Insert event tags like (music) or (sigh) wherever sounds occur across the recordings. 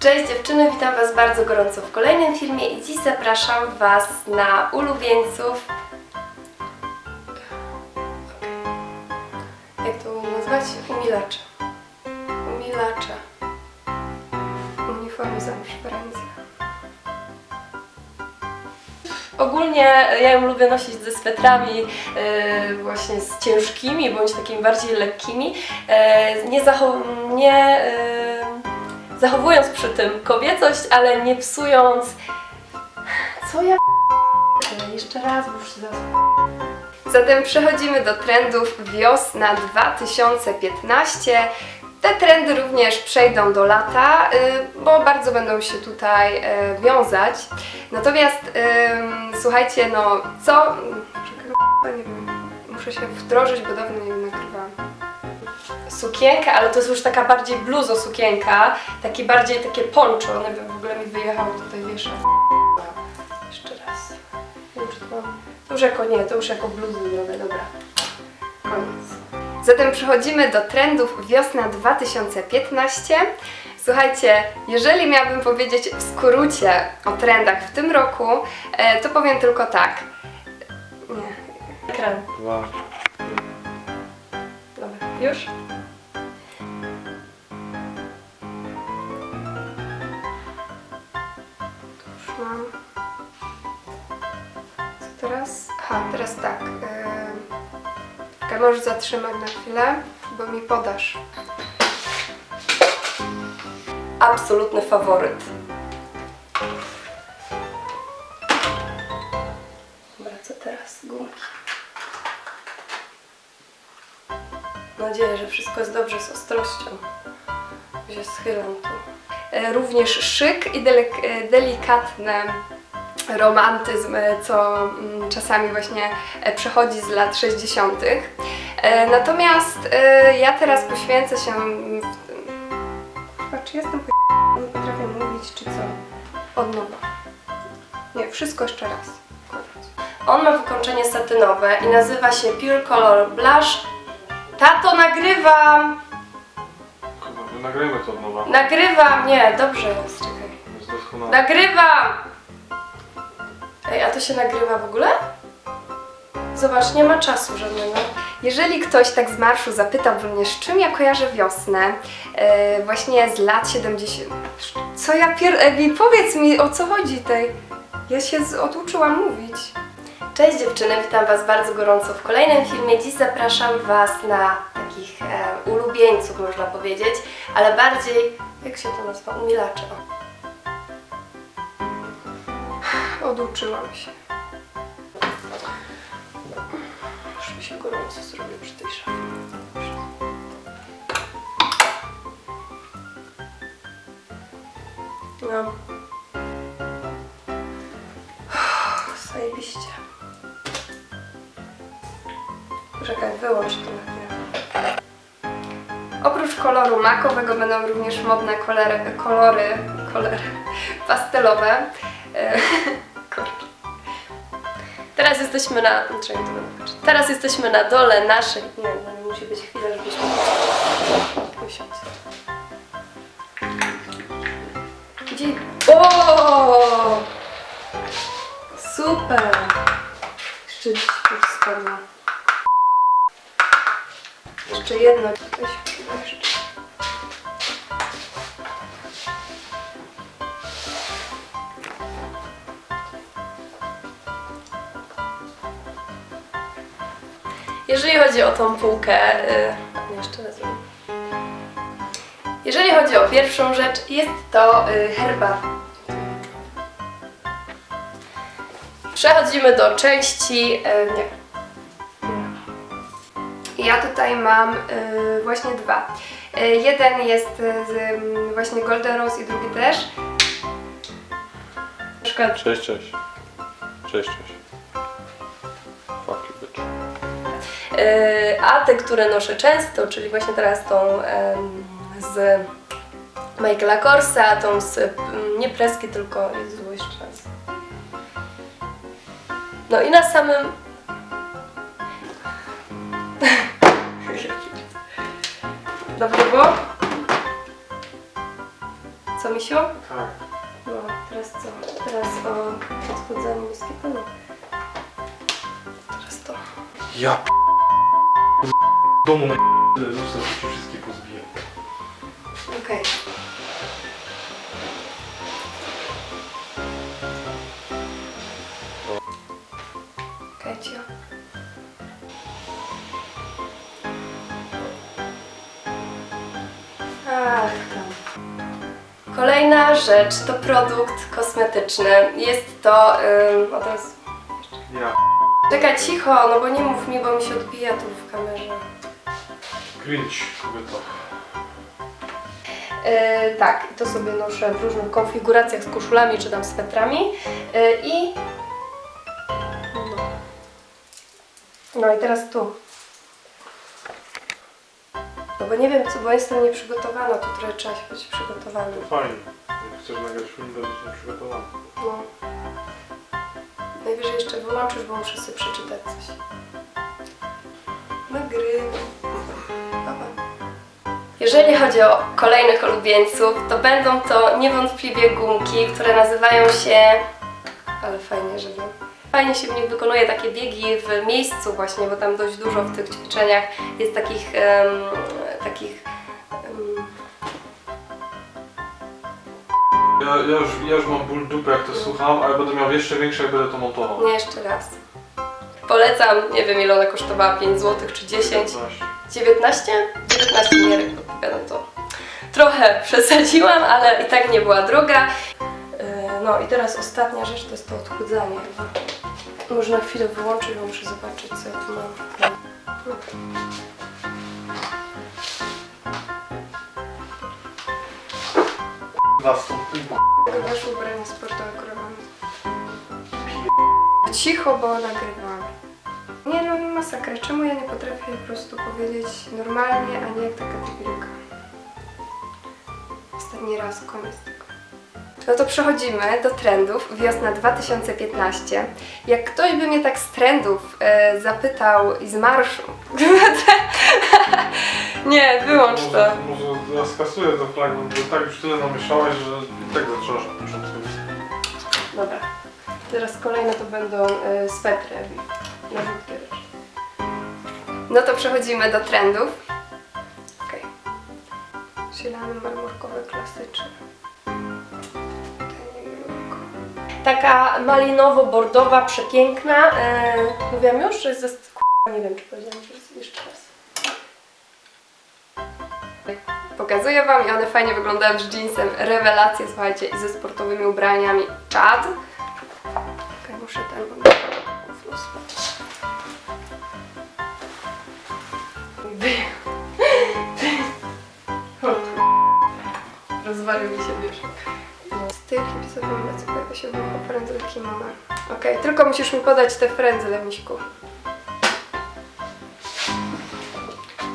Cześć dziewczyny, witam Was bardzo gorąco w kolejnym filmie i dziś zapraszam Was na ulubieńców. Jak to nazwać? Umilacze. Umilacze. Uniformy zamóż Francja. Ogólnie ja ją lubię nosić ze swetrami yy, właśnie z ciężkimi bądź takimi bardziej lekkimi, yy, nie, nie yy, zachowując przy tym kobiecość, ale nie psując. Co ja Jeszcze raz, bo już się Zatem przechodzimy do trendów wiosna 2015. Te trendy również przejdą do lata, y, bo bardzo będą się tutaj y, wiązać. Natomiast słuchajcie, no co. Czekaj, Nie wiem, muszę się wdrożyć, bo dawno nie. Sukienka, ale to jest już taka bardziej bluzo sukienka, taki bardziej takie poncho. Wiem, w ogóle mi wyjechało tutaj wiesza. Jeszcze raz. To mam. To już jako nie, to już jako bluzy zrobię, dobra. Koniec. Zatem przechodzimy do trendów wiosna 2015. Słuchajcie, jeżeli miałabym powiedzieć w skrócie o trendach w tym roku, e, to powiem tylko tak. Nie. Ekran. Dwa. Dobra, już? Mam. Co teraz? Aha, teraz tak. Yy... Możesz zatrzymać na chwilę, bo mi podasz. Absolutny faworyt. Dobra, co teraz? Gumki. Mam nadzieję, że wszystko jest dobrze z ostrością. Się schylam tu. E, Również szyk i e, delikatny romantyzm, e, co mm, czasami właśnie przechodzi z lat 60. E, Natomiast ja teraz poświęcę się tym... Chyba, czy jestem po... nie potrafię mówić, czy co? Od nowa. Nie, wszystko jeszcze raz. On ma wykończenie satynowe i nazywa się Pure Color Blush Tato, nagrywam! Nagrajmy to od nowa. Nagrywam! Nie, dobrze jest, czekaj. Jest doskonale. Nagrywam! Ej, a to się nagrywa w ogóle? Zobacz, nie ma czasu żadnego. Jeżeli ktoś tak z marszu zapytałby mnie, z czym ja kojarzę wiosnę, e, właśnie z lat 70. Co ja pier... Ewi, powiedz mi o co chodzi tej. Ja się z... oduczyłam mówić. Cześć dziewczyny, witam Was bardzo gorąco w kolejnym filmie. Dziś zapraszam Was na takich e, ulubieńców, można powiedzieć, ale bardziej, jak się to nazywa, umilacze. Oduczyłam się. Już mi się gorąco zrobię przy tej szafie. No. Zajebiście. Czekaj, wyłącz to chwilę. Oprócz koloru makowego będą również modne kolory, kolory, kolory (laughs) pastelowe. E. (laughs) Teraz jesteśmy na. Teraz jesteśmy na dole naszych. Nie, no musi być chwila, żebyśmy. Usiąść. Gdzie? O! Super! Dziś spadła. Jeszcze jedno. Jeżeli chodzi o tą półkę, y, nie, jeszcze raz zrobię. Jeżeli chodzi o pierwszą rzecz, jest to y, herbata. Przechodzimy do części. y, Nie. Ja tutaj mam y, właśnie dwa. Jeden jest z y, właśnie Golden Rose i drugi też. Na przykład Cześć, cześć. Cześć, cześć. A te, które noszę często, czyli właśnie teraz tą z Michaela Korsa, tą z mm, nie preski, tylko Jezu, jeszcze raz. No i na samym (laughs) Dobrze było? Co co, misiu? Tak. No, teraz co? Teraz o odchudzaniu moskitonu. Teraz to. Ja p... domu na został się wszystkie pozbijam. Okej. Okej, cio. Ach, tam. Kolejna rzecz to produkt kosmetyczny. Jest to. Ym, od razu. Ja Czekaj cicho, no bo nie mów mi, bo mi się odbija tu w kamerze. Cringe kobieta. Yy, tak, i to sobie noszę w różnych konfiguracjach z koszulami czy tam swetrami. Yy, I. No. no i teraz tu. No bo nie wiem co, bo jestem nieprzygotowana, tu trochę trzeba się być przygotowanym. To fajnie. Jak chcesz nagrać film, to będziesz przygotowany. No. Najwyżej jeszcze wyłączysz, bo muszę sobie przeczytać coś. Nagrywam. Dobra. Jeżeli chodzi o kolejnych ulubieńców, to będą to niewątpliwie gumki, które nazywają się... Ale fajnie, że wiem. Fajnie się w nich wykonuje takie biegi w miejscu właśnie, bo tam dość dużo w tych ćwiczeniach jest takich... em, takich em, Ja, ja, już, ja już mam ból dupy jak to słucham, ale będę miał jeszcze większe jak będę to montował. Nie, jeszcze raz. Polecam, nie wiem ile ona kosztowała, 5 zł czy 10. 19. 19? 19 odpowiadam to. Trochę (laughs) przesadziłam, ale i tak nie była droga. Yy, No i teraz ostatnia rzecz to jest to odchudzanie chyba. Może na chwilę wyłączyć, bo muszę zobaczyć co ja tu mam. No. Was tą tym Tego wasze ubranie sportowe krowami. Cicho, bo nagrywam. Nie no, masakra. Czemu ja nie potrafię po prostu powiedzieć normalnie, a nie jak taka debilka? Ostatni raz, koniec tego. No to przechodzimy do trendów. Wiosna 2015. Jak ktoś by mnie tak z trendów e, zapytał i z marszu... (laughs) nie, wyłącz to. Może, może ja skasuję ten fragment, bo tak już tyle namieszałaś, że i tak zaczynasz od początku. Dobra. Teraz kolejne to będą y, swetry No to przechodzimy do trendów. Okej. Zielony, marmurkowy, klasyczny. Taka malinowo-bordowa, przepiękna. E, mówiłam już, że jest ze... Nie wiem, czy powiedziałam, że jest jeszcze raz. Pokazuję Wam i one fajnie wyglądają z jeansem. Rewelacje, słuchajcie, i ze sportowymi ubraniami. Czad. Okej, muszę ten, flus Rozwalił mi się wieszak. Styl hipisowy mocy pojawia się w frędzle kimona. Okej, tylko musisz mi podać te frędzle, Miśku.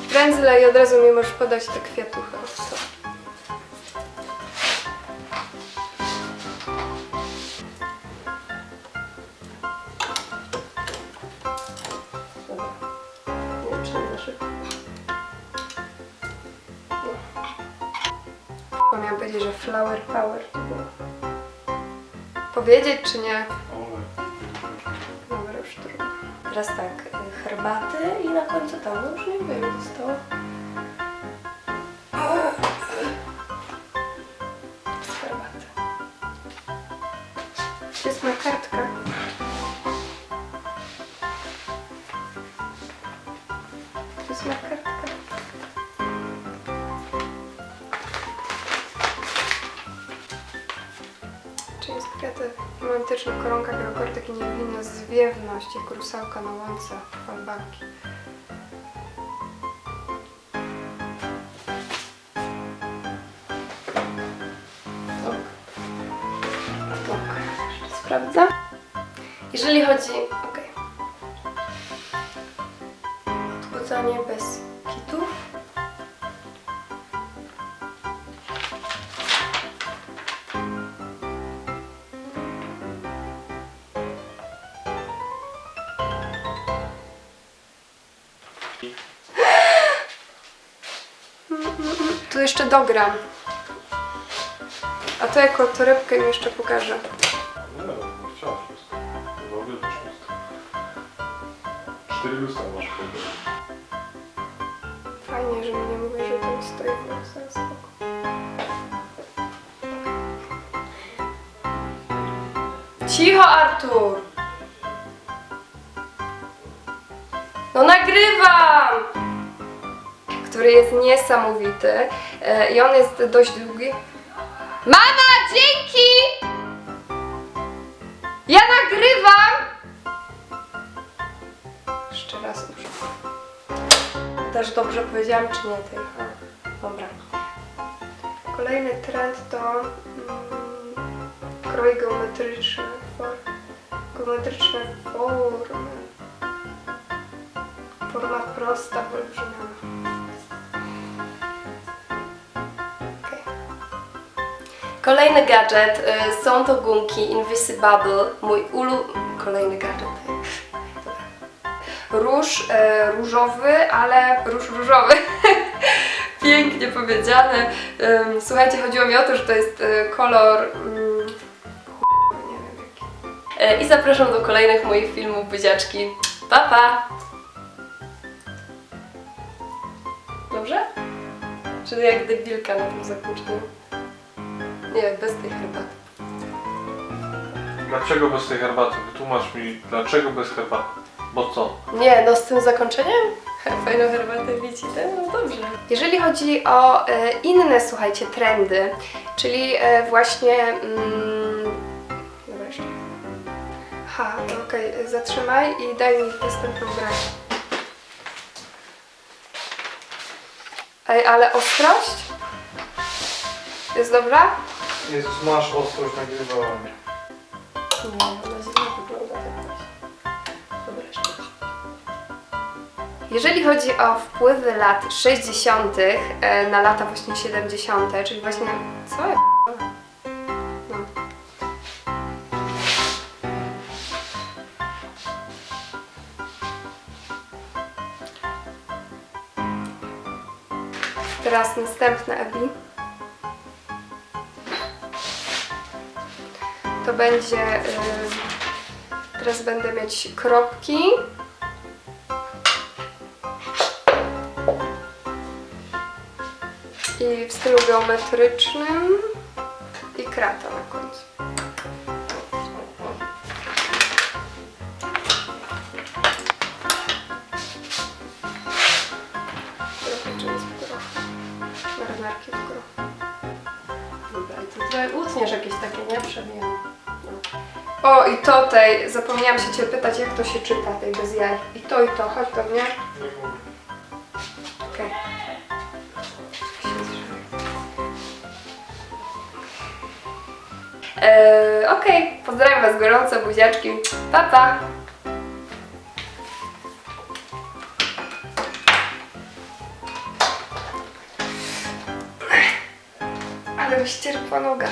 Frędzle i od razu mi możesz podać te kwiatuchy. Że flower power to było. Powiedzieć czy nie? Dobra, już trudno. Teraz tak, y, herbaty i na końcu tam no już nie wiem, ile zostało. Romantyczna koronka geokortek i niewinna zwiewność jak rusałka na łące falbanki. Tak. Tak. Sprawdzam. Jeżeli chodzi... Tu jeszcze dogram. A to jako torebkę im jeszcze pokażę. Nie, no chciałaś lustro. Chyba uwielbiasz lustro. Cztery lustra masz w. Fajnie, że mi nie mówi, że to stoi w. Spoko. Cicho, Artur! No nagrywam! Który jest niesamowity e, i on jest dość długi. Mama, dzięki! Ja nagrywam! Jeszcze raz muszę. Też dobrze powiedziałam, czy nie tej? A, Dobra. Kolejny trend to mm, kroj geometryczny, geometryczne formy. Forma prosta, wyolbrzymiona. Kolejny gadżet. y, Są to gumki Invisibubble. Mój ulu... Kolejny gadżet. Róż e, różowy, ale róż różowy. (laughs) Pięknie powiedziane. Słuchajcie, chodziło mi o to, że to jest y, kolor... mm, y, I zapraszam do kolejnych moich filmów, buziaczki. Pa, pa! Dobrze? Czy jak debilka na tym zakończeniu? Nie, bez tej herbaty. Dlaczego bez tej herbaty? Wytłumacz mi, dlaczego bez herbaty? Bo co? Nie, no z tym zakończeniem? (laughs) Fajną herbatę widzicie? No dobrze. Jeżeli chodzi o e, inne, słuchajcie, trendy, czyli e, właśnie. Mm, dobra, jeszcze. Aha, okej, zatrzymaj i daj mi następną grę. Ej, ale ostrość? Jest dobra? Jezus, masz ostrość nagrywała mnie. Nie, ona źle wygląda właśnie. Dobra, jeszcze. Jeżeli chodzi o wpływy lat 60. e, na lata właśnie 70., czyli właśnie. Co ja? No. Teraz następne Ebi. To będzie. y, teraz będę mieć kropki. I w stylu geometrycznym i krata na końcu. W. Marynarki w grochu. Dobra, i utniesz jakieś takie, nie? O, i to tej, zapomniałam się Cię pytać, jak to się czyta, tej bez jaj. I to, i to, chodź do mnie. Okej. Eee, Okej, pozdrawiam Was gorąco, buziaczki. Pa, pa! Ale mi ścierpła noga.